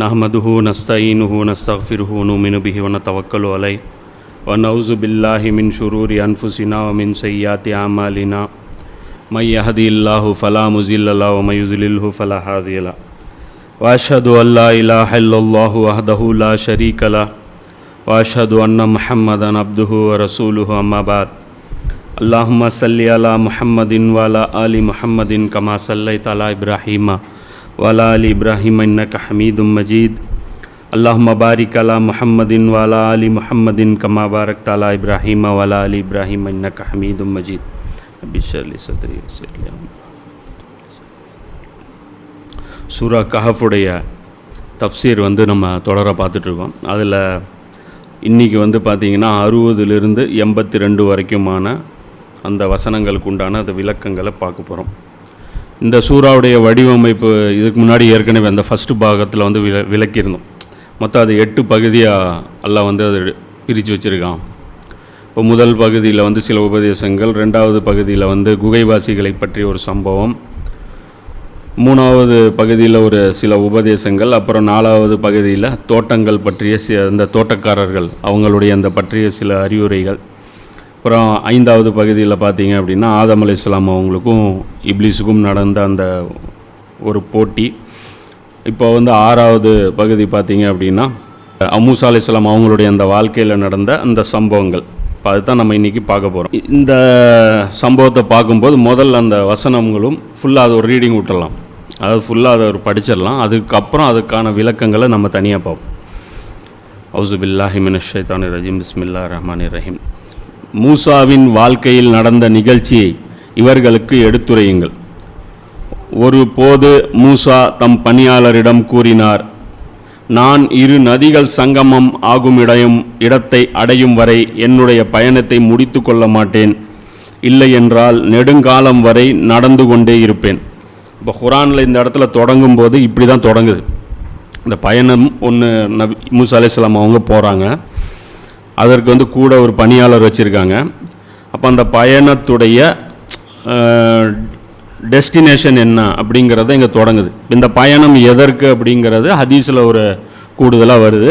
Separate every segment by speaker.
Speaker 1: نحمده نستعينه ونستغفره ونؤمن به ونتوكل عليه ونعوذ بالله من شرور أنفسنا ومن سيئات أعمالنا من يهدي الله فلا مضل له ومن يضلله فلا هادي له وأشهد أن لا إله إلا الله وحده لا شريك له وأشهد أن محمدا عبده ورسوله أما بعد اللهم صل على محمد وعلى آل محمد كما صليت على إبراهيم வலால் இப்ராஹிம் இன்னக ஹமீதும் மஜீத் அல்லாஹ் மபாரிக் அலா முஹம்மதின் வாலா அலி முஹம்மதின் கமா பாரக் தாலா இப்ராஹிம் வலா அலி இப்ராஹிம் இன்னக ஹமீதும் மஜீத் அபிஷர்லி சத்ரி சூரா கஹஃபுடைய தப்சீர் வந்து நம்ம தொடர பார்த்துட்ருக்கோம் அதில் இன்றைக்கி வந்து பார்த்திங்கன்னா அறுபதுலேருந்து எண்பத்தி ரெண்டு வரைக்குமான அந்த வசனங்களுக்கு உண்டான அந்த விளக்கங்களை பார்க்க போகிறோம் இந்த சூறாவுடைய வடிவமைப்பு இதுக்கு முன்னாடி ஏற்கனவே அந்த ஃபஸ்ட்டு பாகத்தில் வந்து வில விளக்கியிருந்தோம். மொத்தம் அது எட்டு பகுதியாக எல்லாம் வந்து அது பிரித்து வச்சுருக்கான். இப்போ முதல் பகுதியில் வந்து சில உபதேசங்கள் ரெண்டாவது பகுதியில் வந்து குகைவாசிகளை பற்றிய ஒரு சம்பவம் மூணாவது பகுதியில் ஒரு சில உபதேசங்கள் அப்புறம் நாலாவது பகுதியில் தோட்டங்கள் பற்றிய சி அந்த தோட்டக்காரர்கள் அவங்களுடைய அந்த பற்றிய சில அறிவுரைகள். அப்புறம் ஐந்தாவது பகுதியில் பார்த்தீங்க அப்படின்னா ஆதம் அலி இஸ்லாம் அவங்களுக்கும் இப்லிஸுக்கும் நடந்த அந்த ஒரு போட்டி. இப்போ வந்து ஆறாவது பகுதி பார்த்தீங்க அப்படின்னா அமூசா அலி இஸ்லாம் அவங்களுடைய அந்த வாழ்க்கையில் நடந்த அந்த சம்பவங்கள். இப்போ அதுதான் நம்ம இன்றைக்கி பார்க்க போகிறோம் இந்த சம்பவத்தை பார்க்கும்போது முதல்ல அந்த வசனங்களும் ஃபுல்லாக அது ஒரு ரீடிங் விட்டுடலாம் அதாவது ஃபுல்லாக அதை ஒரு படிச்சிடலாம். அதுக்கப்புறம் அதுக்கான விளக்கங்களை நம்ம தனியாக பார்ப்போம். அவுசு பில்லாஹி மினஷைத்தானி ரஜீம். பிஸ்மில்லா ரஹ்மான் ரஹீம். மூசாவின் வாழ்க்கையில் நடந்த நிகழ்ச்சியை இவர்களுக்கு எடுத்துரையுங்கள். ஒரு போது மூசா தம் பணியாளரிடம் கூறினார் நான் இரு நதிகள் சங்கமம் ஆகும் இடையும் இடத்தை அடையும் வரை என்னுடைய பயணத்தை முடித்து கொள்ள மாட்டேன். இல்லை என்றால் நெடுங்காலம் வரை நடந்து கொண்டே இருப்பேன். இப்போ குரானில் இந்த இடத்துல தொடங்கும் போது இப்படி தான் தொடங்குது. இந்த பயணம் ஒன்று நபி மூசா அலிஸ்லாம் அவங்க போகிறாங்க அதற்கு வந்து கூட ஒரு பணியாளர் வச்சுருக்காங்க. அப்போ அந்த பயணத்துடைய டெஸ்டினேஷன் என்ன அப்படிங்கிறத இங்கே தொடங்குது. இந்த பயணம் எதற்கு அப்படிங்கிறது ஹதீஸில் ஒரு கூடுதலாக வருது.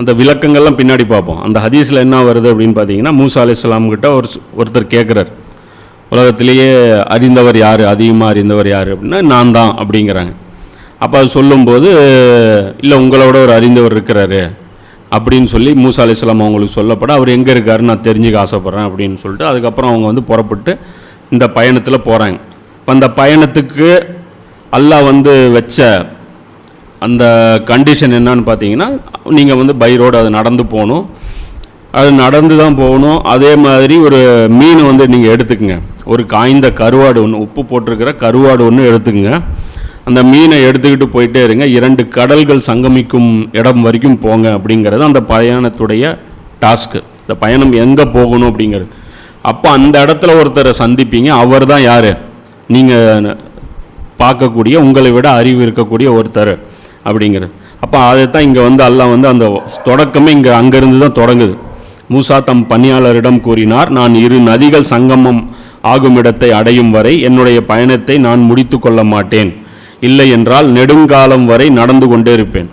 Speaker 1: அந்த விளக்கங்கள்லாம் பின்னாடி பார்ப்போம். அந்த ஹதீஸில் என்ன வருது அப்படின்னு பார்த்தீங்கன்னா மூசா அலி ஒரு ஒருத்தர் கேட்குறார் உலகத்திலேயே அறிந்தவர் யார்? அதிகமாக அறிந்தவர் யார் அப்படின்னா நான் தான் அப்படிங்கிறாங்க. அப்போ அது சொல்லும்போது இல்லை உங்களோட ஒரு அறிந்தவர் இருக்கிறாரு. அப்படின்னு சொல்லி மூசா அலிஸ்லாம் அவங்களுக்கு சொல்லப்பட அவர் எங்கே இருக்காருன்னு நான் தெரிஞ்சுக்க ஆசைப்பட்றேன் அப்படின்னு சொல்லிட்டு அதுக்கப்புறம் அவங்க வந்து புறப்பட்டு இந்த பயணத்தில் போகிறாங்க இப்போ அந்த பயணத்துக்கு அல்லாஹ் வந்து வச்ச அந்த கண்டிஷன் என்னன்னு பார்த்தீங்கன்னா நீங்கள் வந்து பை ரோடு அது நடந்து போகணும். அது நடந்து தான் போகணும். அதே மாதிரி ஒரு மீன் வந்து நீங்கள் எடுத்துக்கங்க. ஒரு காய்ந்த கருவாடு ஒன்று உப்பு போட்டிருக்கிற கருவாடு ஒன்று எடுத்துக்கங்க. அந்த மீனை எடுத்துக்கிட்டு போயிட்டே இருங்க. இரண்டு கடல்கள் சங்கமிக்கும் இடம் வரைக்கும் போங்க அப்படிங்கிறது அந்த பயணத்துடைய டாஸ்க்கு இந்த பயணம் எங்கே போகணும் அப்படிங்கிறது. அப்போ அந்த இடத்துல ஒருத்தரை சந்திப்பீங்க. அவர் தான் யார்? நீங்கள் பார்க்கக்கூடிய உங்களை விட அறிவு இருக்கக்கூடிய ஒருத்தர் அப்படிங்கிறது. அப்போ அதை தான் இங்கே வந்து எல்லாம் வந்து அந்த தொடக்கமே இங்கே அங்கேருந்து தான் தொடங்குது. மூசா தம் பணியாளரிடம் கூறினார் நான் இரு நதிகள் சங்கமம் ஆகும் இடத்தை அடையும் வரை என்னுடைய பயணத்தை நான் முடித்து கொள்ள மாட்டேன். இல்லை என்றால் நெடுங்காலம் வரை நடந்து கொண்டே இருப்பேன்.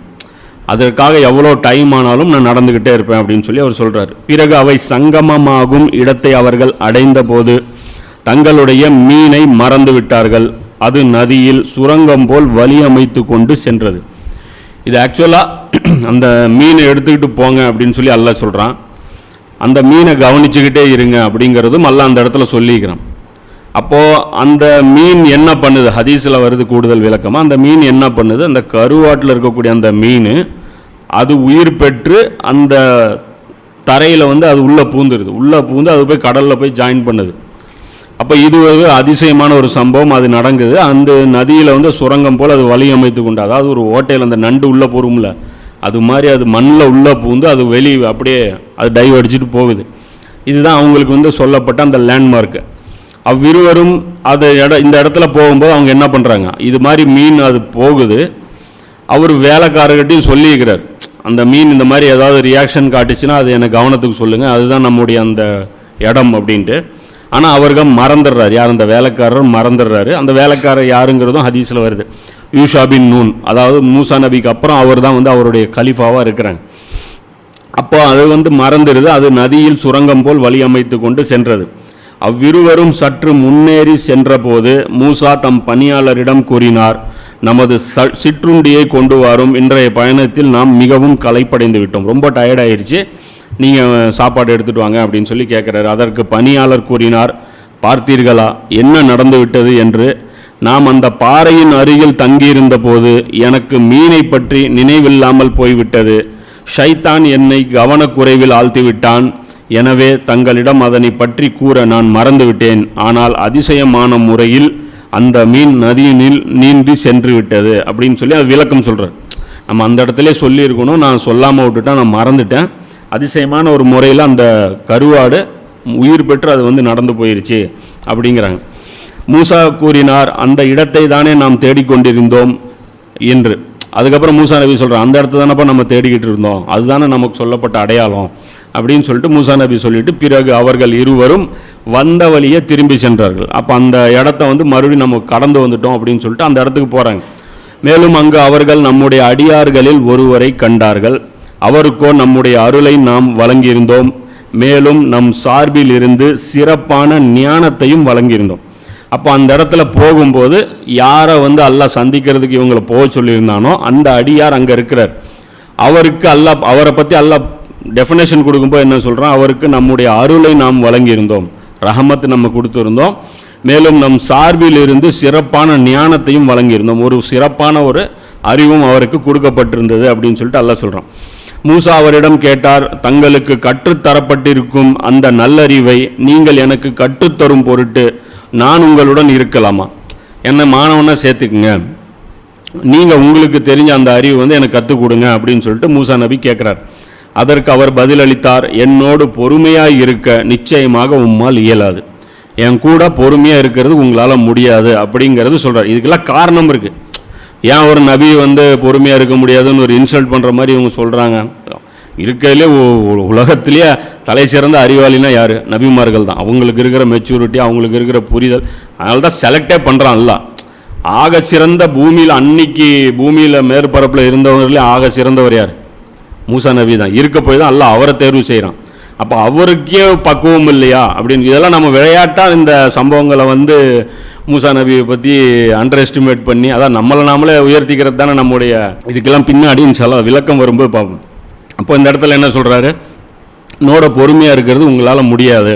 Speaker 1: அதற்காக எவ்வளோ டைம் ஆனாலும் நான் நடந்துக்கிட்டே இருப்பேன் அப்படின்னு சொல்லி அவர் சொல்கிறார் பிறகு அவை சங்கமமாகும் இடத்தை அவர்கள் அடைந்த போது தங்களுடைய மீனை மறந்து விட்டார்கள். அது நதியில் சுரங்கம் போல் வழி அமைத்து கொண்டு சென்றது. இது ஆக்சுவலாக அந்த மீனை எடுத்துக்கிட்டு போங்க அப்படின்னு சொல்லி அல்ல சொல்கிறான் அந்த மீனை கவனிச்சுக்கிட்டே இருங்க அப்படிங்கிறதும் அல்ல அந்த இடத்துல சொல்லிக்கிறான். அப்போது அந்த மீன் என்ன பண்ணுது? ஹதீஸில் வருது கூடுதல் விளக்கமாக அந்த மீன் என்ன பண்ணுது? அந்த கருவாட்டில் இருக்கக்கூடிய அந்த மீன் அது உயிர் பெற்று அந்த தரையில் வந்து அது உள்ளே பூந்துருது. உள்ளே பூந்து அது போய் கடலில் போய் ஜாயின் பண்ணுது. அப்போ இது ஒரு அதிசயமான ஒரு சம்பவம். அது நடங்குது அந்த நதியில் வந்து சுரங்கம் போல் அது வழி அமைத்து கொண்டு அதாவது ஒரு ஓட்டையில் அந்த நண்டு உள்ளே போரும்ல அது மாதிரி அது மண்ணில் உள்ளே பூந்து அது வெளி அப்படியே அது டைவ் அடிச்சுட்டு போகுது. இதுதான் அவங்களுக்கு வந்து சொல்லப்பட்ட அந்த லேண்ட்மார்க்கு அவ்விருவரும் அதை இட இந்த இடத்துல போகும்போது அவங்க என்ன பண்ணுறாங்க இது மாதிரி மீன் அது போகுது. அவர் வேலைக்காரர்கிட்டையும் சொல்லியிருக்கிறார். அந்த மீன் இந்த மாதிரி ஏதாவது ரியாக்ஷன் காட்டுச்சுன்னா அது எனக்கு கவனத்துக்கு சொல்லுங்கள் அதுதான் நம்முடைய அந்த இடம் அப்படின்ட்டு. ஆனால் அவர்கள் மறந்துடுறாரு. யார் அந்த வேலைக்காரர் மறந்துடுறாரு. அந்த வேலைக்காரர் யாருங்கிறதும் ஹதீஸில் வருது. யூஷா பின் நூன் அதாவது மூசா நபிக்கு அப்புறம் அவர் தான் வந்து அவருடைய கலிஃபாவாக இருக்கிறாங்க. அப்போ அது வந்து மறந்துடுது. அது நதியில் சுரங்கம் போல் வழி அமைத்து கொண்டு சென்றது. அவ்விருவரும் சற்று முன்னேறி சென்றபோது மூசா தம் பணியாளரிடம் கூறினார் நமது ச- சிற்றுண்டியை கொண்டு வரும். இன்றைய பயணத்தில் நாம் மிகவும் களைப்படைந்து விட்டோம். ரொம்ப டயர்டாயிருச்சு நீங்கள் சாப்பாடு எடுத்துட்டு வாங்க அப்படின்னு சொல்லி கேட்குறாரு. அதற்கு பணியாளர் கூறினார் பார்த்தீர்களா? என்ன நடந்து விட்டது? என்று நாம் அந்த பாறையின் அருகில் தங்கியிருந்த போது எனக்கு மீனை பற்றி நினைவில்லாமல் போய்விட்டது. ஷைத்தான் என்னை கவனக்குறைவில் ஆழ்த்திவிட்டான். எனவே தங்களிடம் அதனை பற்றி கூற நான் மறந்துவிட்டேன். ஆனால் அதிசயமான முறையில் அந்த மீன் நதியினில் நீந்தி சென்று விட்டது அப்படின்னு சொல்லி அது விளக்கம் சொல்கிறார் நம்ம அந்த இடத்துல சொல்லியிருக்கணும். நான் சொல்லாமல் விட்டுட்டேன். நான் மறந்துட்டேன். அதிசயமான ஒரு முறையில் அந்த கருவாடு உயிர் பெற்று அது வந்து நடந்து போயிருச்சு அப்படிங்கிறாங்க. மூசா கூறினார் அந்த இடத்தை தானே நாம் தேடிக்கொண்டிருந்தோம் என்று. அதுக்கப்புறம் மூசா நபி சொல்கிறார் அந்த இடத்த தானப்பா நம்ம தேடிக்கிட்டு இருந்தோம். அதுதானே நமக்கு சொல்லப்பட்ட அடையாளம். அப்படின்னு சொல்லிட்டு மூசா நபி சொல்லிட்டு பிறகு அவர்கள் இருவரும் வந்த வழியே திரும்பி சென்றார்கள். அப்போ அந்த இடத்த வந்து மறுபடியும் நம்ம கடந்து வந்துட்டோம் அப்படின்னு சொல்லிட்டு அந்த இடத்துக்கு போகிறாங்க மேலும் அங்கு அவர்கள் நம்முடைய அடியார்களில் ஒருவரை கண்டார்கள். அவருக்கோ நம்முடைய அருளை நாம் வழங்கியிருந்தோம். மேலும் நம் சார்பில் இருந்து சிறப்பான ஞானத்தையும் வழங்கியிருந்தோம். அப்போ அந்த இடத்துல போகும்போது யாரை வந்து அல்லாஹ் சந்திக்கிறதுக்கு இவங்களை போக சொல்லியிருந்தானோ அந்த அடியார் அங்கே இருக்கிறார். அவருக்கு அல்லாஹ் அவரை பற்றி அல்லாஹ் டெஃபினேஷன் கொடுக்கும்போது என்ன சொல்கிறோம் அவருக்கு நம்முடைய அருளை நாம் வழங்கியிருந்தோம். ரஹமத் நம்ம கொடுத்துருந்தோம். மேலும் நம் சார்பில் இருந்து சிறப்பான ஞானத்தையும் வழங்கியிருந்தோம். ஒரு சிறப்பான ஒரு அறிவும் அவருக்கு கொடுக்கப்பட்டிருந்தது அப்படின்னு சொல்லிட்டு அல்ல சொல்கிறான் மூசா அவரிடம் கேட்டார் தங்களுக்கு கற்றுத்தரப்பட்டிருக்கும் அந்த நல்லறிவை நீங்கள் எனக்கு கற்றுத்தரும் பொருட்டு நான் உங்களுடன் இருக்கலாமா? என்னை மாணவனாக சேர்த்துக்குங்க. நீங்கள் உங்களுக்கு தெரிஞ்ச அந்த அறிவு வந்து எனக்கு கற்றுக் கொடுங்க அப்படின்னு சொல்லிட்டு மூசா நபி கேட்குறாரு அதற்கு அவர் பதிலளித்தார் என்னோடு பொறுமையாக இருக்க நிச்சயமாக உம்மால் இயலாது. என் கூட பொறுமையாக இருக்கிறது உங்களால் முடியாது அப்படிங்கிறது சொல்கிறார் இதுக்கெல்லாம் காரணம் இருக்குது ஏன் ஒரு நபி வந்து பொறுமையாக இருக்க முடியாதுன்னு ஒரு இன்சல்ட் பண்ணுற மாதிரி இவங்க சொல்கிறாங்க இருக்கிறதுலே உலகத்திலேயே தலை சிறந்த அறிவாளினா யார்? நபிமார்கள் தான். அவங்களுக்கு இருக்கிற மெச்சூரிட்டி அவங்களுக்கு இருக்கிற புரிதல் அதனால தான் செலக்டே பண்ணுறான்ல ஆக சிறந்த பூமியில் அன்னைக்கு பூமியில் மேற்பரப்பில் இருந்தவர்களே ஆக சிறந்தவர் யார்? மூசா நபி தான். இருக்க போய் தான் எல்லாம் அவரை தேர்வு செய்கிறான் அப்போ அவருக்கே பக்குவம் இல்லையா? அப்படின்னு இதெல்லாம் நம்ம விளையாட்டாக இந்த சம்பவங்களை வந்து மூசா நபியை பற்றி அண்டர் எஸ்டிமேட் பண்ணி அதான் நம்மளை நாமளே உயர்த்திக்கிறது தானே நம்முடைய இதுக்கெல்லாம் பின்னாடின்னு சொல்ல விளக்கம் வரும்போது பார்ப்போம். அப்போ இந்த இடத்துல என்ன சொல்கிறாரு நோட பொறுமையாக இருக்கிறது உங்களால் முடியாது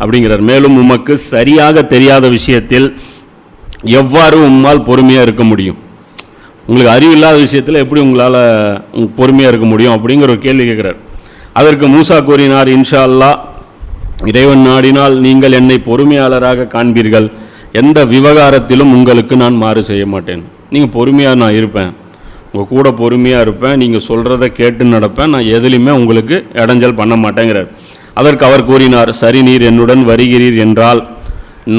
Speaker 1: அப்படிங்கிறார். மேலும் உமக்கு சரியாக தெரியாத விஷயத்தில் எவ்வாறு உம்மால் பொறுமையாக இருக்க முடியும்? உங்களுக்கு அறிவு இல்லாத விஷயத்தில் எப்படி உங்களால் பொறுமையாக இருக்க முடியும் அப்படிங்கிற ஒரு கேள்வி கேட்குறார் அதற்கு மூசா கூறினார் இன்ஷா அல்லாஹ் இறைவன் நாடினால் நீங்கள் என்னை பொறுமையாளராக காண்பீர்கள். எந்த விவகாரத்திலும் உங்களுக்கு நான் மாறு செய்ய மாட்டேன். நீங்கள் பொறுமையாக நான் இருப்பேன். உங்கள் கூட பொறுமையாக இருப்பேன். நீங்கள் சொல்கிறத கேட்டு நடப்பேன். நான் எதுலையுமே உங்களுக்கு இடைஞ்சல் பண்ண மாட்டேங்கிறார். அதற்கு அவர் கூறினார் சரி நீர் என்னுடன் வருகிறீர் என்றால்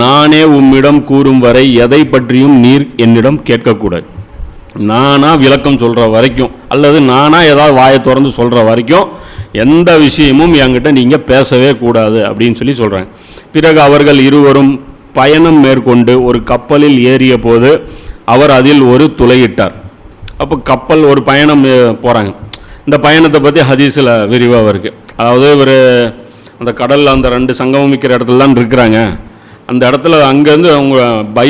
Speaker 1: நானே உம்மிடம் கூறும் வரை எதை பற்றியும் நீர் என்னிடம் கேட்கக்கூடாது. நானாக விளக்கம் சொல்கிற வரைக்கும் அல்லது நானாக ஏதாவது வாயை திறந்து சொல்கிற வரைக்கும் எந்த விஷயமும் என்கிட்ட நீங்கள் பேசவே கூடாது அப்படின்னு சொல்லி சொல்கிறாங்க பிறகு அவர்கள் இருவரும் பயணம் மேற்கொண்டு ஒரு கப்பலில் ஏறிய போது அவர் அதில் ஒரு துளையிட்டார். அப்போ கப்பல் ஒரு பயணம் போகிறாங்க இந்த பயணத்தை பற்றி ஹதீஸில் விரிவாக இருக்குது அதாவது ஒரு அந்த கடலில் அந்த ரெண்டு சங்கமம் மிக்கிற இடத்துல தான் இருக்கிறாங்க. அந்த இடத்துல அங்கேருந்து அவங்க பை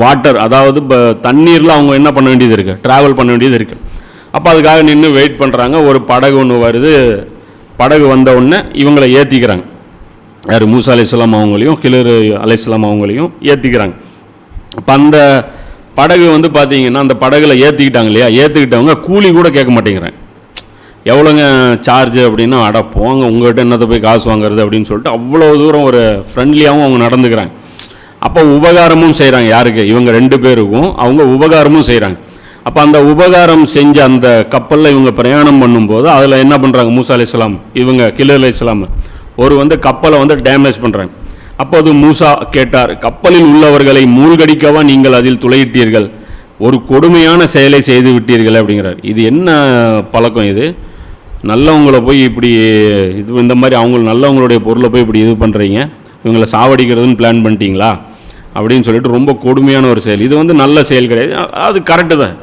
Speaker 1: வாட்டர் அதாவது இப்போ தண்ணீரில் அவங்க என்ன பண்ண வேண்டியது இருக்குது ட்ராவல் பண்ண வேண்டியது இருக்குது அப்போ அதுக்காக நின்று வெயிட் பண்ணுறாங்க ஒரு படகு ஒன்று வருது. படகு வந்த உடனே இவங்களை ஏற்றிக்கிறாங்க யார்? மூசா அலையாம் அவங்களையும் கிளறு அலையாம் அவங்களையும் ஏற்றிக்கிறாங்க அப்போ அந்த படகு வந்து பார்த்தீங்கன்னா அந்த படகுல ஏற்றிக்கிட்டாங்க இல்லையா? ஏற்றிக்கிட்டவங்க கூலி கூட கேட்க மாட்டேங்கிறாங்க. எவ்வளோங்க சார்ஜ் அப்படின்னா அடப்போங்க போங்க உங்கள்கிட்ட என்னத்தை போய் காசு வாங்குறது அப்படின்னு சொல்லிட்டு அவ்வளோ தூரம் ஒரு ஃப்ரெண்ட்லியாகவும் அவங்க நடந்துக்கிறாங்க. அப்போ உபகாரமும் செய்கிறாங்க யாருக்கு? இவங்க ரெண்டு பேருக்கும் அவங்க உபகாரமும் செய்கிறாங்க அப்போ அந்த உபகாரம் செஞ்ச அந்த கப்பலில் இவங்க பிரயாணம் பண்ணும்போது அதில் என்ன பண்ணுறாங்க மூசா அலி இஸ்லாம் இவங்க கிலர் அலி இஸ்லாம் ஒரு வந்து கப்பலை வந்து டேமேஜ் பண்ணுறாங்க அப்போது மூசா கேட்டார் கப்பலில் உள்ளவர்களை மூழ்கடிக்கவா நீங்கள் அதில் துளையிட்டீர்கள்? ஒரு கொடுமையான செயலை செய்து விட்டீர்கள் அப்படிங்கிறார். இது என்ன பழக்கம் இது? நல்லவங்கள போய் இப்படி இது இந்த மாதிரி அவங்க நல்லவங்களுடைய பொருளை போய் இப்படி இது பண்ணுறீங்க இவங்களை சாவடிக்கிறதுன்னு பிளான் பண்ணிட்டீங்களா? அப்படின்னு சொல்லிட்டு ரொம்ப கொடுமையான ஒரு செயல். இது வந்து நல்ல செயல் கிடையாது. அது கரெக்டு தான்.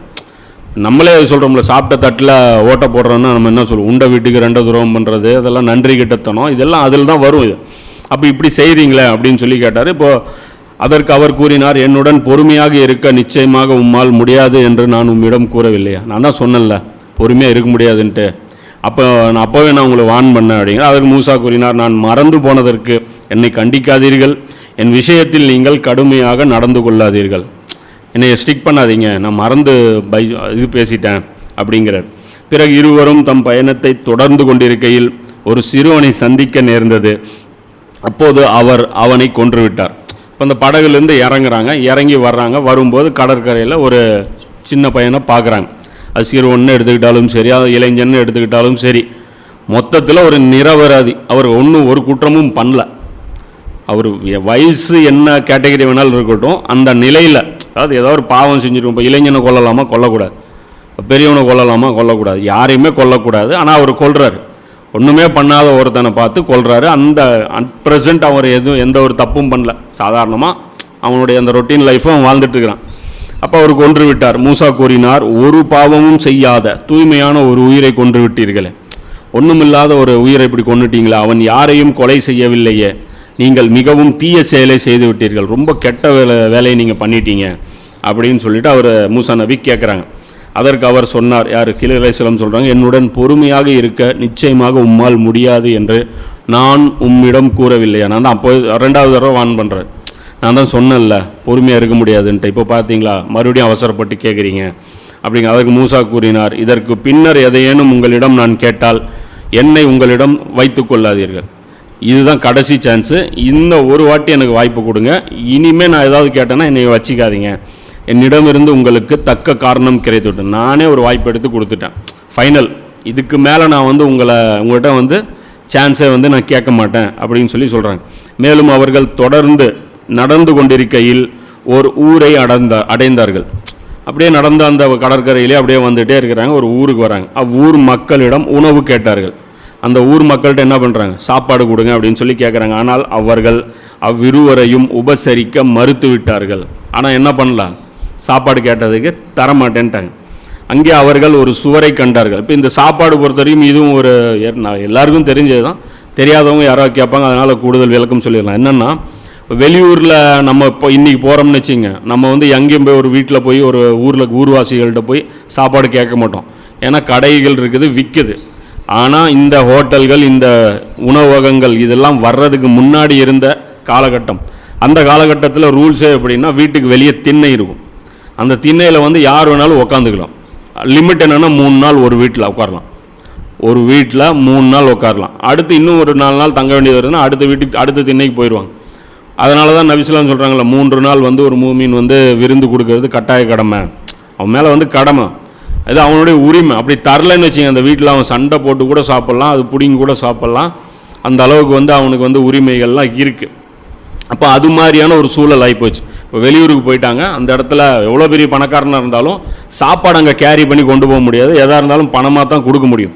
Speaker 1: நம்மளே சொல்கிறோம்ல சாப்பிட்ட தட்டில் ஓட்ட போடுறோன்னா நம்ம என்ன சொல்லுவோம் உண்டை வீட்டுக்கு ரெண்டை துரோகம் பண்ணுறது அதெல்லாம் நன்றி கிட்டத்தனம் இதெல்லாம் அதில் தான் வரும் இது. அப்போ இப்படி செய்கிறீங்களே அப்படின்னு சொல்லி கேட்டார். இப்போது அதற்கு அவர் கூறினார் என்னுடன் பொறுமையாக இருக்க நிச்சயமாக உம்மால் முடியாது என்று நான் உம்மிடம் கூறவில்லையா? நான் தான் சொன்னேன்ல பொறுமையாக இருக்க முடியாதுன்ட்டு. அப்போ நான் அப்போவே நான் உங்களை வான் பண்ணேன் அப்படிங்கிற அதற்கு மூசா கூறினார் நான் மறந்து போனதற்கு என்னை கண்டிக்காதீர்கள். என் விஷயத்தில் நீங்கள் கடுமையாக நடந்து கொள்ளாதீர்கள். என்னை ஸ்டிக் பண்ணாதீங்க. நான் மறந்து பை இது பேசிட்டேன் அப்படிங்கிறார். பிறகு இருவரும் தம் பயணத்தை தொடர்ந்து கொண்டிருக்கையில் ஒரு சிறுவனை சந்திக்க நேர்ந்தது. அப்போது அவர் அவனை கொன்று விட்டார். இப்போ அந்த படகுலேருந்து இறங்குறாங்க. இறங்கி வர்றாங்க. வரும்போது கடற்கரையில் ஒரு சின்ன பையனை பார்க்குறாங்க. அது சிறுவன்னு எடுத்துக்கிட்டாலும் சரி அது இளைஞன்னு எடுத்துக்கிட்டாலும் சரி. மொத்தத்தில் ஒரு நிரபராதி. அவர் ஒன்றும் ஒரு குற்றமும் பண்ணல. அவர் எ- வயசு என்ன கேட்டகரி வேணாலும் இருக்கட்டும் அந்த நிலையில் அதாவது ஏதோ ஒரு பாவம் செஞ்சிருக்கும் இப்போ இளைஞனை கொல்லலாமா கொல்லக்கூடாது. பெரியவனை கொல்லலாமா கொல்லக்கூடாது. யாரையுமே கொல்லக்கூடாது. ஆனால் அவர் கொல்றாரு. ஒன்றுமே பண்ணாத ஒருத்தனை பார்த்து கொல்றாரு. அந்த அன்பிரசன்ட் அவர் எதுவும் எந்த ஒரு தப்பும் பண்ணல. சாதாரணமாக அவனுடைய அந்த ரொட்டீன் லைஃப்பும் அவன் அப்போ அவர் கொன்று விட்டார். மூசா கூறினார் ஒரு பாவமும் செய்யாத தூய்மையான ஒரு உயிரை கொன்று விட்டீர்களே. ஒன்றுமில்லாத ஒரு உயிரை இப்படி கொண்டுட்டீங்களா அவன் யாரையும் கொலை செய்யவில்லையே. நீங்கள் மிகவும் தீய செயலை செய்து விட்டீர்கள் ரொம்ப கெட்ட வேலை வேலையை நீங்கள் பண்ணிட்டீங்க அப்படின்னு சொல்லிட்டு அவர் மூசா நபி கேட்குறாங்க அதற்கு அவர் சொன்னார் யார்? கிளிரேசலம் சொல்கிறாங்க என்னுடன் பொறுமையாக இருக்க நிச்சயமாக உம்மால் முடியாது என்று நான் உம்மிடம் கூறவில்லையா நான் தான் அப்போ ரெண்டாவது தடவை வான் பண்ணுறேன் நான் தான் சொன்னேன்ல பொறுமையாக இருக்க முடியாதுன்ட்டு. இப்போ பார்த்தீங்களா மறுபடியும் அவசரப்பட்டு கேட்குறீங்க அப்படிங்க அதற்கு மூசா கூறினார் இதற்கு பின்னர் எதையேனும் உங்களிடம் நான் கேட்டால் என்னை உங்களிடம் வைத்து கொள்ளாதீர்கள். இதுதான் கடைசி சான்ஸு இந்த ஒரு வாட்டி எனக்கு வாய்ப்பு கொடுங்க. இனிமேல் நான் ஏதாவது கேட்டேன்னா என்னை வச்சிக்காதீங்க. என்னிடமிருந்து உங்களுக்கு தக்க காரணம் கிடைத்துவிட்டு நானே ஒரு வாய்ப்பு எடுத்து கொடுத்துட்டேன். ஃபைனல் இதுக்கு மேலே நான் வந்து உங்களை உங்கள்கிட்ட வந்து சான்ஸை வந்து நான் கேட்க மாட்டேன் அப்படின்னு சொல்லி சொல்கிறாங்க மேலும் அவர்கள் தொடர்ந்து நடந்து கொண்டிருக்கையில் ஒரு ஊரை அடைந்த அடைந்தார்கள். அப்படியே நடந்த அந்த கடற்கரையிலே அப்படியே வந்துட்டே இருக்கிறாங்க. ஒரு ஊருக்கு வராங்க. அவ்வூர் மக்களிடம் உணவு கேட்டார்கள். அந்த ஊர் மக்கள்கிட்ட என்ன பண்ணுறாங்க சாப்பாடு கொடுங்க அப்படின்னு சொல்லி கேட்குறாங்க ஆனால் அவர்கள் அவ்விருவரையும் உபசரிக்க மறுத்து விட்டார்கள். ஆனால் என்ன பண்ணலாம்? சாப்பாடு கேட்டதுக்கு தரமாட்டேன்ட்டாங்க அங்கே அவர்கள் ஒரு சுவரை கண்டார்கள். இப்போ இந்த சாப்பாடு பொறுத்தவரையும் இதுவும் ஒரு நான் எல்லாருக்கும் தெரிஞ்சது தான் தெரியாதவங்க யாராவது கேட்பாங்க. அதனால் கூடுதல் விளக்கம் சொல்லிடலாம். என்னென்னா வெளியூரில் நம்ம இப்போ இன்றைக்கி போகிறோம்னு வச்சுங்க நம்ம வந்து எங்கேயும் போய் ஒரு வீட்டில் போய் ஒரு ஊரில் ஊர்வாசிகள்கிட்ட போய் சாப்பாடு கேட்க மாட்டோம். ஏன்னா கடைகள் இருக்குது விற்குது ஆனால் இந்த ஹோட்டல்கள் இந்த உணவகங்கள் இதெல்லாம் வர்றதுக்கு முன்னாடி இருந்த காலகட்டம். அந்த காலகட்டத்தில் ரூல்ஸே எப்படின்னா வீட்டுக்கு வெளியே திண்ணை இருக்கும். அந்த திண்ணையில் வந்து யார் வேணாலும் உக்காந்துக்கலாம். லிமிட் என்னென்னா மூணு நாள் ஒரு வீட்டில் உட்காரலாம் ஒரு வீட்டில் மூணு நாள் உட்காரலாம் அடுத்து இன்னும் ஒரு நாலு நாள் தங்க வேண்டியது வருதுன்னா அடுத்த வீட்டுக்கு அடுத்த திண்ணைக்கு போயிடுவாங்க. அதனால தான் நபிஸ்லாம் சொல்கிறாங்களே மூன்று நாள் வந்து ஒரு மூமின் வந்து விருந்து கொடுக்கறது கட்டாய கடமை. அவன் மேலே வந்து கடமை. அது அவனுடைய உரிமை. அப்படி தரலன்னு வச்சுங்க அந்த வீட்டில் அவன் சண்டை போட்டு கூட சாப்பிட்லாம் அது பிடிங்கி கூட சாப்பிட்லாம். அந்த அளவுக்கு வந்து அவனுக்கு வந்து உரிமைகள்லாம் இருக்குது அப்போ அது மாதிரியான ஒரு சூழல் ஆகிப்போச்சு இப்போ வெளியூருக்கு போயிட்டாங்க அந்த இடத்துல எவ்வளோ பெரிய பணக்காரனாக இருந்தாலும் சாப்பாடு அங்கே கேரி பண்ணி கொண்டு போக முடியாது. எதாக இருந்தாலும் பணமாக தான் கொடுக்க முடியும்.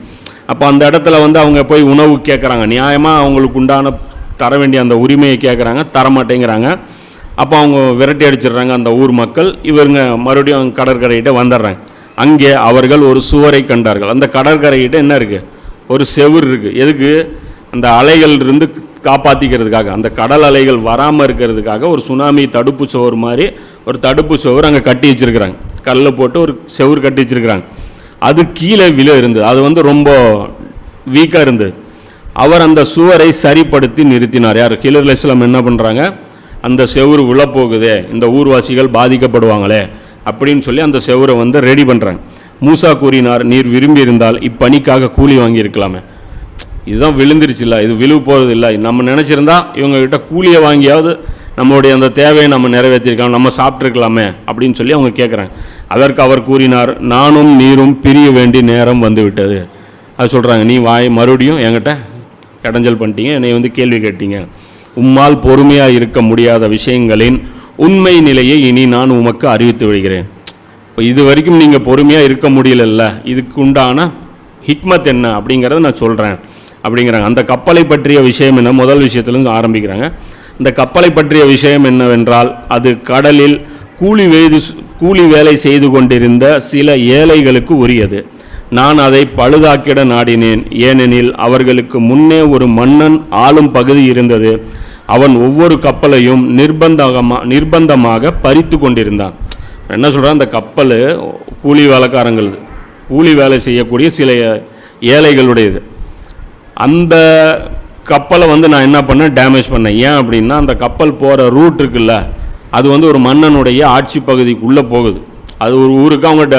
Speaker 1: அப்போ அந்த இடத்துல வந்து அவங்க போய் உணவு கேட்குறாங்க நியாயமாக அவங்களுக்கு உண்டான தர வேண்டிய அந்த உரிமையை கேட்குறாங்க தர மாட்டேங்கிறாங்க. அப்போ அவங்க விரட்டி அடிச்சிடுறாங்க அந்த ஊர் மக்கள். இவருங்க மறுபடியும் கடற்கரைகிட்ட வந்துடுறாங்க. அங்கே அவர்கள் ஒரு சுவரை கண்டார்கள். அந்த கடற்கரையிட்ட என்ன இருக்குது ஒரு செவுர் இருக்குது எதுக்கு? அந்த அலைகள் இருந்து காப்பாற்றிக்கிறதுக்காக அந்த கடல் அலைகள் வராமல் இருக்கிறதுக்காக ஒரு சுனாமி தடுப்பு சுவர் மாதிரி ஒரு தடுப்பு சுவர் அங்கே கட்டி வச்சிருக்கிறாங்க. கல்லில் போட்டு ஒரு செவுர் கட்டி வச்சிருக்கிறாங்க. அது கீழே விழ இருந்தது. அது வந்து ரொம்ப வீக்காக இருந்தது. அவர் அந்த சுவரை சரிப்படுத்தி நிறுத்தினார். யார்? கீழர் இஸ்லாம் என்ன பண்ணுறாங்க அந்த செவுரு விழப்போகுதே. இந்த ஊர்வாசிகள் பாதிக்கப்படுவாங்களே. அப்படின்னு சொல்லி அந்த செவுரை வந்து ரெடி பண்ணுறாங்க மூசா கூறினார் நீர் விரும்பி இருந்தால் இப்பணிக்காக கூலி வாங்கியிருக்கலாமே. இதுதான் விழுந்துருச்சுல்ல இது விழுவு போகிறது இல்லை. நம்ம நினச்சிருந்தா இவங்ககிட்ட கூலியை வாங்கியாவது நம்மளுடைய அந்த தேவையை நம்ம நிறைவேற்றிருக்கலாம் நம்ம சாப்பிட்ருக்கலாமே அப்படின்னு சொல்லி அவங்க கேட்குறாங்க அதற்கு அவர் கூறினார் நானும் நீரும் பிரிய வேண்டிய நேரம் வந்துவிட்டது. அது சொல்கிறாங்க நீ வாய் மறுபடியும் என்கிட்ட இடைஞ்சல் பண்ணிட்டீங்க என்னை வந்து கேள்வி கேட்டீங்க. உம்மால் பொறுமையாக இருக்க முடியாத விஷயங்களின் உண்மை நிலையை இனி நான் உமக்கு அறிவித்து விடுகிறேன். இப்போ இது வரைக்கும் நீங்கள் பொறுமையாக இருக்க முடியலல்ல. இதுக்கு உண்டான ஹிக்மத் என்ன அப்படிங்கிறத நான் சொல்கிறேன் அப்படிங்கிறாங்க. அந்த கப்பலை பற்றிய விஷயம் என்ன? முதல் விஷயத்துலேருந்து ஆரம்பிக்கிறாங்க. இந்த கப்பலை பற்றிய விஷயம் என்னவென்றால் அது கடலில் கூலி வேது கூலி வேலை செய்து கொண்டிருந்த சில ஏழைகளுக்கு உரியது. நான் அதை பழுதாக்கிட நாடினேன். ஏனெனில் அவர்களுக்கு முன்னே ஒரு மன்னன் ஆளும் பகுதி இருந்தது. அவன் ஒவ்வொரு கப்பலையும் நிர்பந்தமாக நிர்பந்தமாக பறித்து கொண்டிருந்தான். என்ன சொல்கிறான் அந்த கப்பல் கூலி வேலைக்காரங்களுது. கூலி வேலை செய்யக்கூடிய சில ஏழைகளுடையது. அந்த கப்பலை வந்து நான் என்ன பண்ணேன்? டேமேஜ் பண்ணேன். ஏன் அப்படின்னா அந்த கப்பல் போகிற ரூட் இருக்குல்ல அது வந்து ஒரு மன்னனுடைய ஆட்சி பகுதிக்குள்ளே போகுது. அது ஒரு ஊருக்கு அவங்க